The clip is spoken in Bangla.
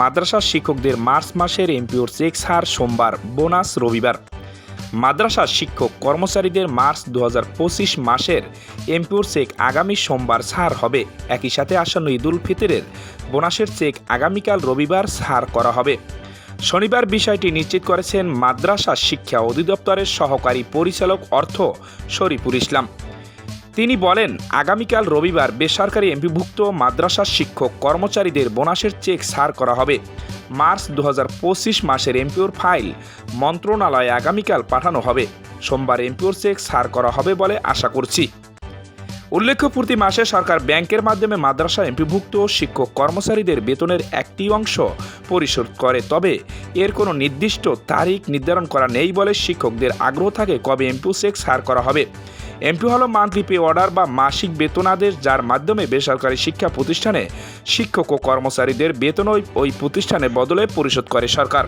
মাদ্রাসা শিক্ষকদের মার্চ মাসের এমপিওর চেক ছাড় সোমবার, বোনাস রবিবার। মাদ্রাসা শিক্ষক কর্মচারীদের মার্চ দু পঁচিশ মাসের এমপিওর চেক আগামী সোমবার ছাড় হবে। একই সাথে আসন্ন ঈদুল ফিতরের বোনাসের চেক আগামীকাল রবিবার ছাড় করা হবে। শনিবার বিষয়টি নিশ্চিত করেছেন মাদ্রাসা শিক্ষা অধিদপ্তরের সহকারী পরিচালক অর্থ শরীফুল ইসলাম। তিনি বলেন, আগামীকাল রবিবার বেসরকারি এমপিভুক্ত মাদ্রাসা শিক্ষক কর্মচারীদের বোনাসের চেক ছাড় করা হবে। মার্চ দু হাজার পঁচিশ মাসের এমপিওর ফাইল মন্ত্রণালয়ে আগামীকাল পাঠানো হবে। সোমবার এমপিওর চেক ছাড় করা হবে বলে আশা করছি। উল্লেখ্য, প্রতি মাসে সরকার ব্যাংকের মাধ্যমে মাদ্রাসা এমপিভুক্ত শিক্ষক কর্মচারীদের বেতনের একটি অংশ পরিশোধ করে। তবে এর কোনো নির্দিষ্ট তারিখ নির্ধারণ করা নেই বলে শিক্ষকদের আগ্রহ থাকে কবে এমপিও চেক ছাড় করা হবে। এমপি হলো মান্থলি পে অর্ডার বা মাসিক বেতন আদেশ, যার মাধ্যমে বেসরকারি শিক্ষা প্রতিষ্ঠানে শিক্ষক ও কর্মচারীদের বেতন ওই প্রতিষ্ঠানের বদলে পরিশোধ করে সরকার।